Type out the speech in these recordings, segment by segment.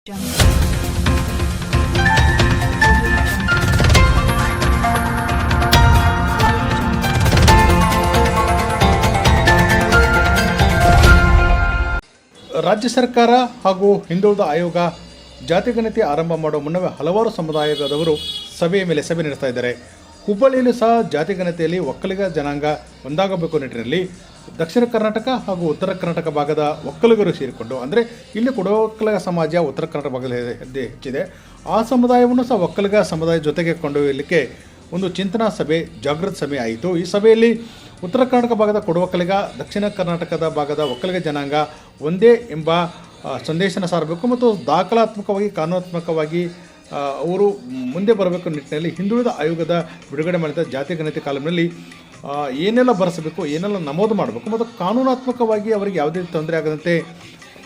ರಾಜ್ಯ ಸರ್ಕಾರ ಹಾಗೂ ಹಿಂದುಳಿದ ಆಯೋಗ ಜಾತಿಗಣತಿ ಆರಂಭ ಮಾಡುವ ಮುನ್ನವೇ ಹಲವಾರು ಸಮುದಾಯದವರು ಸಭೆಯ ಮೇಲೆ ಸಭೆ ನಡೆಸ್ತಾ ಇದ್ದಾರೆ. ಹುಬ್ಬಳ್ಳಿಯಲ್ಲೂ ಸಹ ಜಾತಿಗಣತಿಯಲ್ಲಿ ಒಕ್ಕಲಿಗ ಜನಾಂಗ ಒಂದಾಗಬೇಕು ನಿಟ್ಟಿನಲ್ಲಿ. ದಕ್ಷಿಣ ಕರ್ನಾಟಕ ಹಾಗೂ ಉತ್ತರ ಕರ್ನಾಟಕ ಭಾಗದ ಒಕ್ಕಲಿಗರು ಸೇರಿಕೊಂಡು ಅಂದರೆ ಇಲ್ಲಿ ಕೂಡ ಒಕ್ಕಲಿಗ ಸಮಾಜ ಉತ್ತರ ಕರ್ನಾಟಕ ಭಾಗದಲ್ಲಿ ಹೆಚ್ಚಿದೆ. ಆ ಸಮುದಾಯವನ್ನು ಸಹ ಒಕ್ಕಲಿಗ ಸಮುದಾಯ ಜೊತೆಗೆ ಕೊಂಡೊಯ್ಯಲಿಕ್ಕೆ ಒಂದು ಚಿಂತನಾ ಸಭೆ ಜಾಗೃತ ಸಭೆ ಆಯಿತು. ಈ ಸಭೆಯಲ್ಲಿ ಉತ್ತರ ಕರ್ನಾಟಕ ಭಾಗದ ಕೊಡುವಕ್ಕಲಿಗ ದಕ್ಷಿಣ ಕರ್ನಾಟಕದ ಭಾಗದ ಒಕ್ಕಲಿಗ ಜನಾಂಗ ಒಂದೇ ಎಂಬ ಸಂದೇಶನ ಸಾರಬೇಕು ಮತ್ತು ದಾಖಲಾತ್ಮಕವಾಗಿ ಕಾನೂನಾತ್ಮಕವಾಗಿ ಅವರು ಮುಂದೆ ಬರಬೇಕು ನಿಟ್ಟಿನಲ್ಲಿ ಹಿಂದುಳಿದ ಆಯೋಗದ ಬಿಡುಗಡೆ ಮಾಡಿದ ಜಾತಿ ಗಣತಿ ಕಾಲಮ್ನಲ್ಲಿ ಆ, ಏನೆಲ್ಲ ಬರೆಸಬೇಕು, ಏನೆಲ್ಲ ನಮೂದು ಮಾಡಬೇಕು, ಮತ್ತು ಕಾನೂನಾತ್ಮಕವಾಗಿ ಅವರಿಗೆ ಯಾವುದೇ ತೊಂದರೆ ಆಗದಂತೆ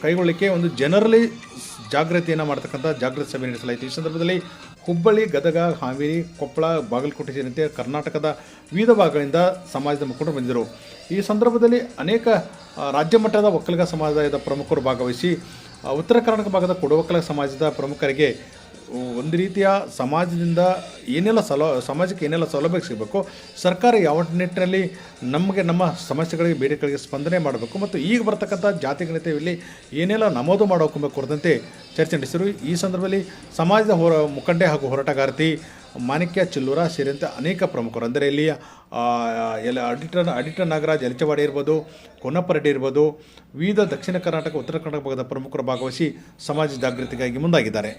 ಕೈಗೊಳ್ಳಿಕ್ಕೆ ಒಂದು ಜನರಲಿ ಜಾಗೃತಿಯನ್ನು ಮಾಡ್ತಕ್ಕಂಥ ಜಾಗೃತಿ ಸಭೆ ನಡೆಸಲಾಯಿತು. ಈ ಸಂದರ್ಭದಲ್ಲಿ ಹುಬ್ಬಳ್ಳಿ, ಗದಗ, ಹಾವೇರಿ, ಕೊಪ್ಪಳ, ಬಾಗಲಕೋಟೆ ಸೇರಿದಂತೆ ಕರ್ನಾಟಕದ ವಿವಿಧ ಭಾಗಗಳಿಂದ ಸಮಾಜದ ಮುಖಂಡರು ಬಂದಿದ್ದರು. ಈ ಸಂದರ್ಭದಲ್ಲಿ ಅನೇಕ ರಾಜ್ಯ ಮಟ್ಟದ ಒಕ್ಕಲಿಗ ಸಮಾಜದ ಪ್ರಮುಖರು ಭಾಗವಹಿಸಿ ಉತ್ತರ ಕರ್ನಾಟಕ ಭಾಗದ ಕೊಡವಕಲ ಸಮಾಜದ ಪ್ರಮುಖರಿಗೆ ಒಂದು ರೀತಿಯ ಸಮಾಜದಿಂದ ಏನೆಲ್ಲ ಸಲ, ಸಮಾಜಕ್ಕೆ ಏನೆಲ್ಲ ಸೌಲಭ್ಯ ಸಿಗಬೇಕು, ಸರ್ಕಾರ ಯಾವ ನಿಟ್ಟಿನಲ್ಲಿ ನಮಗೆ ನಮ್ಮ ಸಮಸ್ಯೆಗಳಿಗೆ, ಬೇಡಿಕೆಗಳಿಗೆ ಸ್ಪಂದನೆ ಮಾಡಬೇಕು ಮತ್ತು ಈಗ ಬರ್ತಕ್ಕಂಥ ಜಾತಿ ಗಣಿತೆಯಲ್ಲಿ ಏನೆಲ್ಲ ನಮೂದು ಮಾಡೋಕೆ ಕುರಿತಂತೆ ಚರ್ಚೆ ನಡೆಸಿದರು. ಈ ಸಂದರ್ಭದಲ್ಲಿ ಸಮಾಜದ ಹೋರ, ಮುಖಂಡೆ ಹಾಗೂ ಹೋರಾಟಗಾರ್ತಿ ಮಾಣಿಕ್ಯ ಚಿಲ್ಲೂರ ಸೇರಿದಂತೆ ಅನೇಕ ಪ್ರಮುಖರು. ಅಂದರೆ ಇಲ್ಲಿ ಎಲ್ಲ ಅಡಿಟರ್ ಅಡಿಟರ್ ನಾಗರಾಜ್ ಎಲಚವಾಡಿ ಇರ್ಬೋದು ಕೊನ್ನಪ್ಪ ರೆಡ್ಡಿ ಇರ್ಬೋದು, ವಿವಿಧ ದಕ್ಷಿಣ ಕರ್ನಾಟಕ, ಉತ್ತರ ಕರ್ನಾಟಕ ಭಾಗದ ಪ್ರಮುಖರು ಭಾಗವಹಿಸಿ ಸಮಾಜ ಜಾಗೃತಿಗಾಗಿ ಮುಂದಾಗಿದ್ದಾರೆ.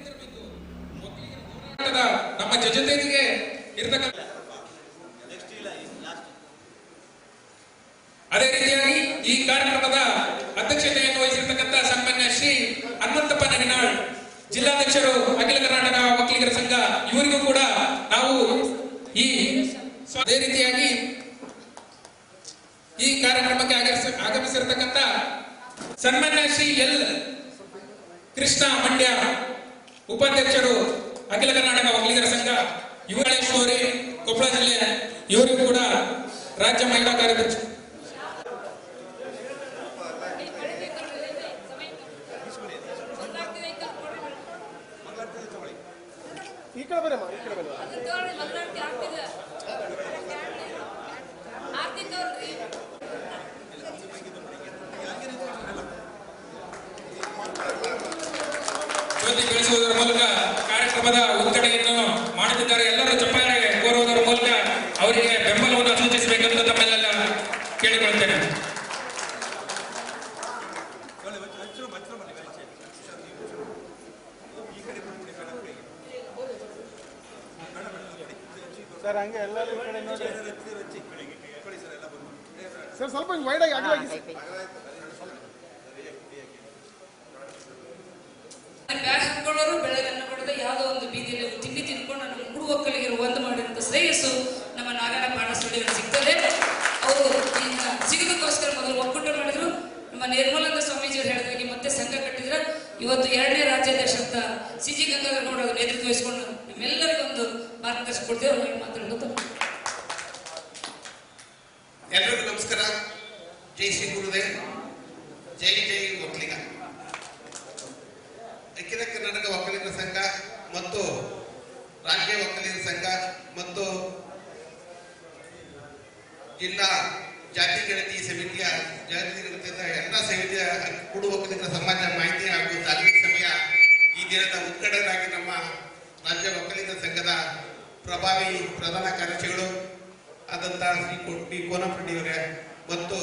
ಅದೇ ರೀತಿಯಾಗಿ ಈ ಕಾರ್ಯಕ್ರಮದ ಅಧ್ಯಕ್ಷತೆಯನ್ನು ವಹಿಸಿರ್ತಕ್ಕಂಥ ಸನ್ಮಾನ್ಯ ಶ್ರೀ ಹನುಮಂತಪ್ಪ ನಗಿನಾಳ್, ಜಿಲ್ಲಾಧ್ಯಕ್ಷರು ಅಖಿಲ ಕರ್ನಾಟಕ ವಕೀಲರ ಸಂಘ ಇವರಿಗೂ ಕೂಡ ನಾವು ಈ ಅದೇ ರೀತಿಯಾಗಿ ಈ ಕಾರ್ಯಕ್ರಮಕ್ಕೆ ಆಗಮಿಸ- ಆಗಮಿಸಿರ್ತಕ್ಕಂಥ ಸನ್ಮಾನ್ಯ ಶ್ರೀ ಎಲ್. ಕೃಷ್ಣ ಮಂಡ್ಯ ಉಪಾಧ್ಯಕ್ಷರು ಅಖಿಲ ಕರ್ನಾಟಕ ಒಕ್ಕಲಿಗರ ಸಂಘ ಯುವಳೇಶ್ವರಿ ಕೊಪ್ಪಳ ಜಿಲ್ಲೆ ಇವರಿಗೂ ಕೂಡ ರಾಜ್ಯ ಮಹಿಳಾ ಕಾರ್ಯದರ್ಶಿ. ಈ ಕಡೆ ಬರಮ್ಮ ಈ ಕಡೆ ಬನ್ನಿ ಜ್ಯೋತಿ ಮೂಲಕ ಕಾರ್ಯಕ್ರಮದ ಉದ್ಘಾಟನೆಯನ್ನು ಸರ್ ಸ್ವಲ್ಪ ಹಿಂಗೆ ವೈಡ್ ಆಗಿ ಕೊಡದೆ ಯಾವುದೋ ಒಂದು ಬೀದಿಯಲ್ಲಿ ತಿಂಡಿ ತಿನ್ಕೊಂಡು ನಮ್ಮ ಒಂದು ಮಾಡಿದಂಥ ಶ್ರೇಯಸ್ಸು ನಮ್ಮ ನಾಗಣ್ಣ ಪಾಣಸ್ವಾಮಿಗಳು ಸಿಗ್ತದೆ. ಅವರು ಸಿಗೋದಕ್ಕೋಸ್ಕರ ಮೊದಲು ಒಕ್ಕೂಟ ಮಾಡಿದ್ರು. ನಮ್ಮ ನಿರ್ಮಲಾನಂದ ಸ್ವಾಮೀಜಿಯವರು ಹೇಳಿದಾಗೆ ಮತ್ತೆ ಸಂಘ ಕಟ್ಟಿದ್ರೆ ಇವತ್ತು ಎರಡನೇ ರಾಜ್ಯಾಧ್ಯಕ್ಷ ಅಂತ ಸಿ ಜಿ ಗಂಗಾಧರ್ ಗೌಡ ಅವರು ನೇತೃತ್ವ ವಹಿಸಿಕೊಂಡು ನಮ್ಮೆಲ್ಲರಿಗೂ ಒಂದು ಮಾರ್ಗದರ್ಶನ ಕೊಡ್ತೇವೆ ಅವ್ರಿಗೆ ಮಾತಾಡೋದು ಎಲ್ರಿಗೂ ನಮಸ್ಕಾರ. ಜೈ ಶ್ರೀ ಗುರುದೇವ್ ಜೈ ಜೈ ಒಕ್ಕಲಿಗ. ಅಖಿಲ ಕರ್ನಾಟಕ ಒಕ್ಕಲಿಗರ ಸಂಘ ಮತ್ತು ರಾಜ್ಯ ಒಕ್ಕಲಿಗರ ಸಂಘ ಮತ್ತು ಜಿಲ್ಲಾ ಜಾತಿ ಗಣತಿ ಸಮಿತಿಯ ಜಾತಿ ಗಣತಿಯ ಎಲ್ಲ ಸಮಿತಿಯ ಕೂಡು ಒಕ್ಕಲಿಗರ ಸಮಾಜ ಮಾಹಿತಿ ಹಾಗೂ ತಾಲೂಕು ಸಭೆಯ ಈ ದಿನದ ಉದ್ಘಾಟನೆಯಾಗಿ ನಮ್ಮ ರಾಜ್ಯ ಒಕ್ಕಲಿಗರ ಸಂಘದ ಪ್ರಭಾವಿ ಪ್ರಧಾನ ಕಾರ್ಯದರ್ಶಿಗಳು ಆದಂತ ಶ್ರೀ ಕೊಟ್ಟಿ ಡಿ ಕೋನಪರೆಡ್ಡಿಯವರೇ ಮತ್ತು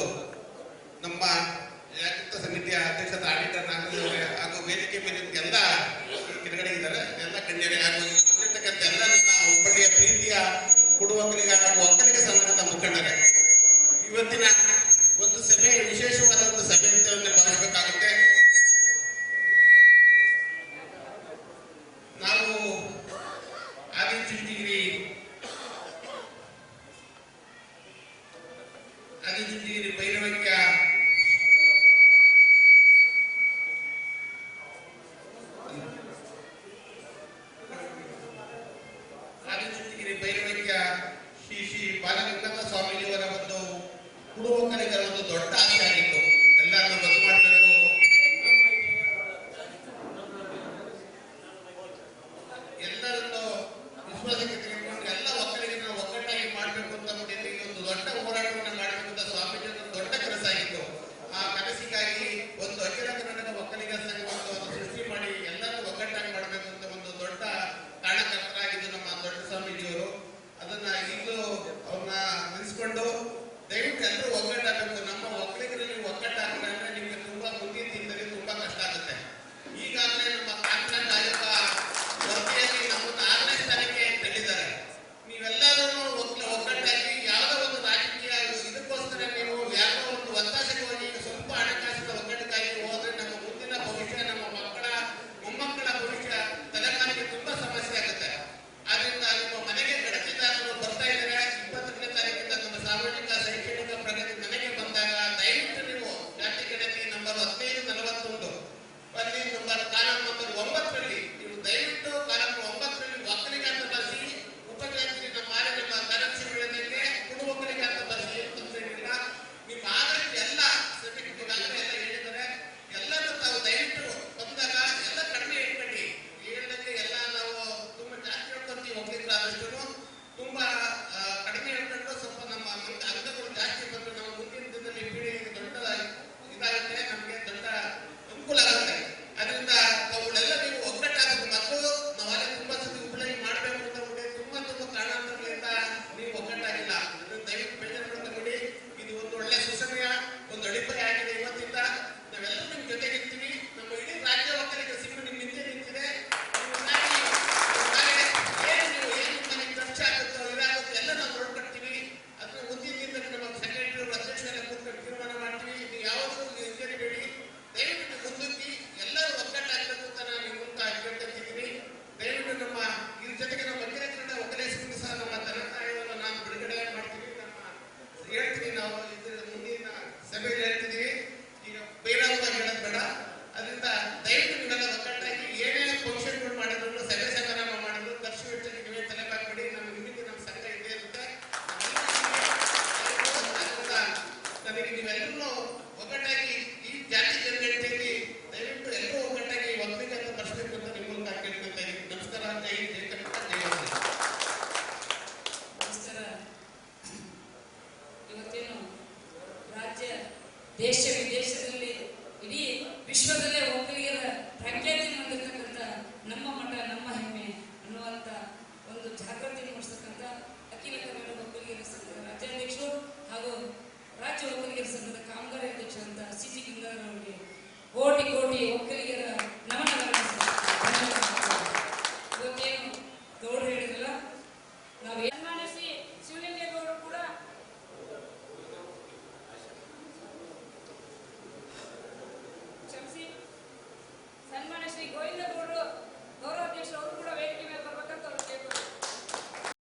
ದೇಶ ವಿದೇಶದಲ್ಲಿ ಇಡೀ ವಿಶ್ವದಲ್ಲೇ ಒಕ್ಕಲಿಗರ ಪ್ರಖ್ಯಾತಿ ಹೊಂದಿರತಕ್ಕಂಥ ನಮ್ಮ ಮಠ, ನಮ್ಮ ಹೆಮ್ಮೆ ಅನ್ನುವಂಥ ಒಂದು ಜಾಗೃತಿ ಮೂಡಿಸ್ತಕ್ಕಂಥ ಅಖಿಲ ಕನ್ನಡ ಒಕ್ಕಲಿಗರ ಸಂಘದ ರಾಜ್ಯಾಧ್ಯಕ್ಷರು ಹಾಗೂ ರಾಜ್ಯ ಒಕ್ಕಲಿಗರ ಸಂಘದ ಕಾಮಗಾರಿ ಅಧ್ಯಕ್ಷರಂತ ಸಿ ಜಿ ಅವರಿಗೆ ಕೋಟಿ ಕೋಟಿ ಒಕ್ಕಲಿಗರ ನಮನಗಳು